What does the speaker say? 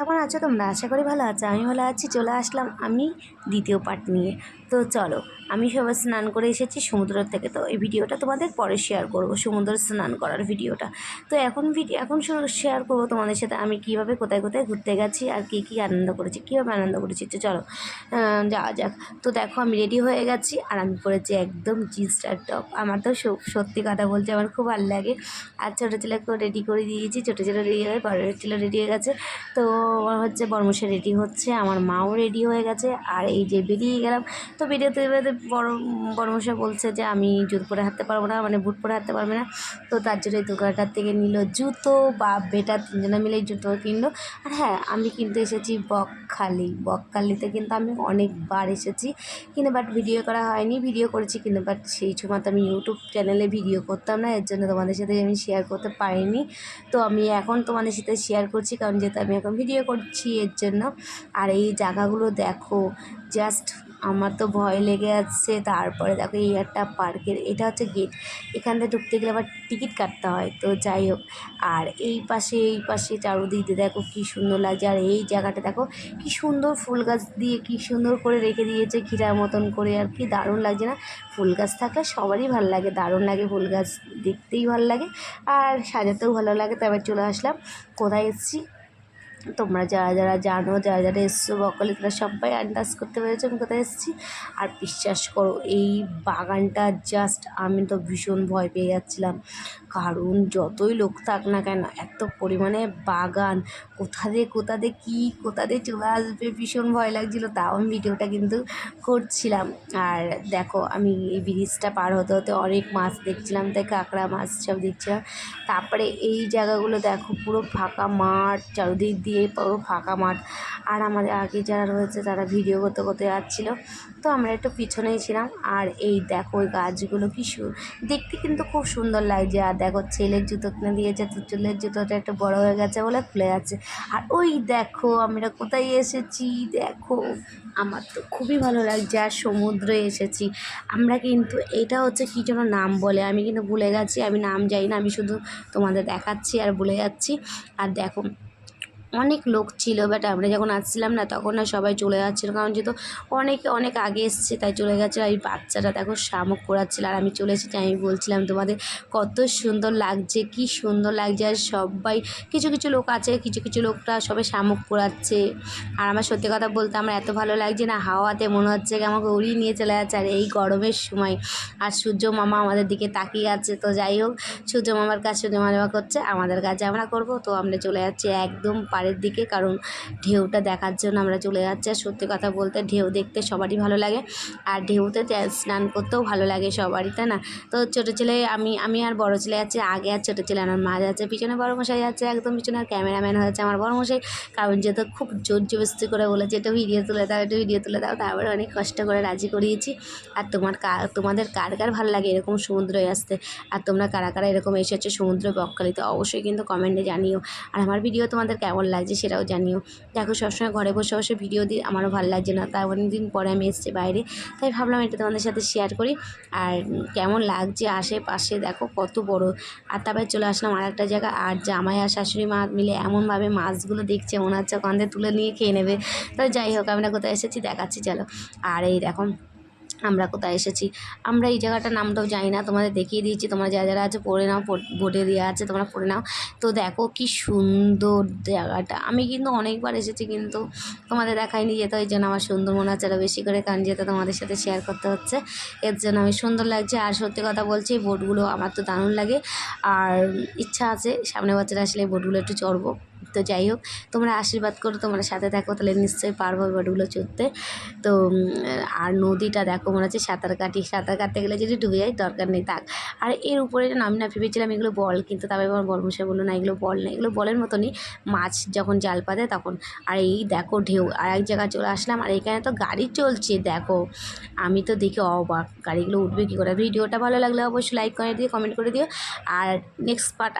কেমন আছো তোমরা? আশা করি ভালো আছো। আমি ভালো আছি, চলে আসলাম আমি দ্বিতীয় পার্ট নিয়ে। তো চলো, আমি সবাই স্নান করে এসেছি সমুদ্র থেকে। তো এই ভিডিওটা তোমাদের পরে শেয়ার করব, সমুদ্র স্নান করার ভিডিওটা। তো এখন ভিডিও এখন শেয়ার করব তোমাদের সাথে, আমি কীভাবে কোথায় কোথায় ঘুরতে গেছি আর কী কী আনন্দ করেছি, কীভাবে আনন্দ করেছি। তো চলো যাওয়া যাক। তো দেখো, আমি রেডি হয়ে গেছি আর আমি পরেছি একদম জিন্সটার টপ আমার তো সত্যি কথা বলছে আমার খুব ভালো লাগে। আর ছোটো ছেলেকেও রেডি করে দিয়েছি, ছোটো ছেলে রেডি হয়ে বড় ছেলে রেডি হয়ে গেছে। তো হচ্ছে বর্মশা রেডি হচ্ছে, আমার মাও রেডি হয়ে গেছে, আর এই যে বেরিয়ে গেলাম, তো বেরিয়েতে বেরোতে বড় বর্মশা বলছে যে আমি জুতো পরে হাঁটতে পারব না মানে বুট পরে হাঁটতে পারবে না, তো তার জন্য এই দোকানটার থেকে নিল জুতো বা বেটা, তিনজনে মিলে জুতো কিনলো, আর হ্যাঁ আমি কিন্তু এসেছি বকখালি, বকখালিতে কিন্তু আমি অনেকবার এসেছি, কিন্তু বাট ভিডিও করা হয়নি ভিডিও করেছি কিন্তু বাট সেই সময় তো আমি ইউটিউব চ্যানেলে ভিডিও করতাম না, এর জন্য তোমাদের সাথে আমি শেয়ার করতে পারিনি, তো আমি এখন তোমাদের সাথে শেয়ার করছি, কারণ যেহেতু আমি এখন ভিডিও করছি এর জন্য। আর এই জায়গাগুলো দেখো জাস্ট আমার তো ভয় লেগে যাচ্ছে তারপরে দেখো এই একটা পার্কের, এটা হচ্ছে গেট এখান থেকে ঢুকতে গেলে আবার টিকিট কাটতে হয়, তো যাই হোক। আর এই পাশে এই পাশে চারোদিক দেখো কি সুন্দর লাগছে। আর এই জায়গাটা দেখো কি সুন্দর ফুল গাছ দিয়ে কি সুন্দর করে রেখে দিয়েছে ঘিরার মতন করে। আর কি দারুণ লাগছে না? ফুল গাছ থাকলে সবারই ভালো লাগে। দারুণ লাগে ফুল গাছ দেখতেই ভালো লাগে। আর সাজাতেও ভালো লাগে। তো এবার চলে আসলাম। কোথায় এসেছি? তোমরা যারা যারা জানো, যারা যারা এসছো, বকলে, তারা সবাই আন্দাজ করতে পেরেছ আমি কোথায় এসেছি। আর বিশ্বাস করো, এই বাগানটা জাস্ট আমি তো ভীষণ ভয় পেয়ে যাচ্ছিলাম। কারণ যতই লোক থাক না কেন, এত পরিমাণে বাগান, কোথা দিয়ে কোথা দিয়ে কী, কোথা দিয়ে চলে আসবে ভীষণ ভয় লাগছিল, তাও আমি ভিডিওটা কিন্তু করছিলাম। আর দেখো, আমি এই ব্রিজটা পার হতে হতে অনেক মাছ দেখছিলাম, তাই কাঁকড়া মাছ সব দেখছিলাম তারপরে এই জায়গাগুলো দেখো, পুরো ফাঁকা মাঠ, চারিদিক দিয়ে পুরো ফাঁকা মাঠ। আর আমাদের আগে যারা রয়েছে, তারা ভিডিও করতে করতে যাচ্ছিল। তো আমরা একটু পিছনেই ছিলাম। আর এই দেখো, ওই গাছগুলো কি দেখতে কিন্তু খুব সুন্দর লাগছে। আর দেখো, ছেলের জুতো কিনে দিয়েছে। তো ছেলের জুতোটা একটু বড় হয়ে গেছে বলে খুলে যাচ্ছে। আর ওই দেখো, আমরা কোথায় এসেছি? দেখো, আমার তো খুবই ভালো লাগছে। আর সমুদ্রে এসেছি। আমরা কিন্তু, এটা হচ্ছে কী যেন নাম বলে? আমি কিন্তু ভুলে গেছি। আমি নাম জানি না। আমি শুধু তোমাদের দেখাচ্ছি আর ভুলে যাচ্ছি। আর দেখো অনেক লোক ছিল বাট আমরা যখন আসছিলাম না তখন না সবাই চলে যাচ্ছিল, কারণ যেহেতু অনেকে অনেক আগে এসছে, তাই চলে গেছে আর এই বাচ্চাটা দেখো শামুক করাচ্ছিল আর আমি চলে এসেছি, আমি বলছিলাম তোমাদের কত সুন্দর লাগছে, কি সুন্দর লাগছে। আর সবাই, কিছু কিছু লোক আছে, কিছু কিছু লোকটা সবাই শামুক করাচ্ছে আর আমার সত্যি কথা বলতে আমার এত ভালো লাগছে না, হাওয়াতে মনে হচ্ছে কি আমাকে উড়িয়ে নিয়ে চলে যাচ্ছে। আর এই গরমের সময়, আর সূর্য মামা আমাদের দিকে তাকিয়ে আছে, তো যাই হোক, সূর্য মামার কাছে জমা জমা করছে, আমাদের কাছে আমরা করব, তো আমরা চলে যাচ্ছি একদম পাড়ের দিকে, কারণ ঢেউটা দেখার জন্য আমরা চলে যাচ্ছি। আর সত্যি কথা বলতে ঢেউ দেখতে সবারই ভালো লাগে। আর ঢেউতে স্নান করতেও ভালো লাগে সবারই, তাই না? তো ছোটো ছেলে, আমি আমি আর বড় ছেলে যাচ্ছে আগে আর ছোটো ছেলে আমার মা যাচ্ছে, পিছনে বড় মশাই যাচ্ছে একদম পিছনে, আর ক্যামেরাম্যান হয়েছে আমার বড় মশাই। কারণ যেহেতু খুব জোর জবস্তি করে বলেছে, এটা ভিডিও তুলে দাও একটু ভিডিও তুলে দাও। তারপরে অনেক কষ্ট করে রাজি করিয়েছি। আর তোমার কার তোমাদের কার কার ভালো লাগে এরকম সমুদ্রে আসতে? আর তোমরা কারা কারা এরকম এসেছ সমুদ্র বকখালিতে? অবশ্যই কিন্তু কমেন্টে জানিও। আর আমার ভিডিও তোমাদের কেমন লাগছে সেটাও জানিও। দেখো সবসময় ঘরে বসে বসে ভিডিও দিই, আমারও ভালো লাগছে না। তাই অনেক দিন পরে আমি এসেছি বাইরে, তাই ভাবলাম এটা তোমাদের সাথে শেয়ার করি। আর কেমন লাগছে আশেপাশে দেখো কত বড়। আর তারপরে চলে আসলাম আর একটা জায়গা আর জামাই আর শাশুড়ি মা মিলে এমনভাবে মাছগুলো দেখছে, মনে হচ্ছে থেকে তুলে নিয়ে খেয়ে নেবে। তো যাই হোক, আমরা কোথায় এসেছি দেখাচ্ছি, চলো। আর এই দেখো আমরা কোথায় এসেছি? আমরা এই জায়গাটার নামটাও জানি না, তোমাদের দেখিয়ে দিয়েছি। তোমরা যারা যারা আছে, পড়ে নাও বোর্ডে দেওয়া আছে, তোমরা পড়ে নাও। তো দেখো কি সুন্দর জায়গাটা। আমি কিন্তু অনেকবার এসেছি, কিন্তু তোমাদের দেখাইনি যেতে, ওই জন্য আমার সুন্দর মনে হচ্ছে আরও বেশি করে কারণ যেতে তোমাদের সাথে শেয়ার করতে হচ্ছে, এর জন্য আমি সুন্দর লাগছে। আর সত্যি কথা বলছি, এই বোটগুলো আমার তো দারুণ লাগে। আর ইচ্ছা আছে সামনে বছর আসলে এই বোটগুলো একটু চড়বো। তো যাই হোক, তোমরা আশীর্বাদ করো, তোমরা সাথে থাকো, তাহলে নিশ্চয়ই পারব ওই বোটগুলো চড়তে। তো আর নদীটা দেখো মনে হচ্ছে সাঁতার কাটি, সাঁতার কাটতে গেলে যদি ডুবে যায় দরকার নেই, থাক। আর এর উপরে আমি না ভেবেছিলাম এগুলো বল, কিন্তু তারপরে আমার বর্মশাই বলল, না, এগুলো বল না, এগুলো বলের মতনই। মাছ যখন জাল পাতে তখন, আর এই দেখো ঢেউ, আর এক জায়গায় চলে আসলাম, আর এখানে তো গাড়ি চলছে, দেখো। আমি তো দেখে অবাক, গাড়িগুলো উঠবে কী করে? ভিডিওটা ভালো লাগলে অবশ্যই লাইক করে দিও কমেন্ট করে দিও। আর নেক্সট পার্ট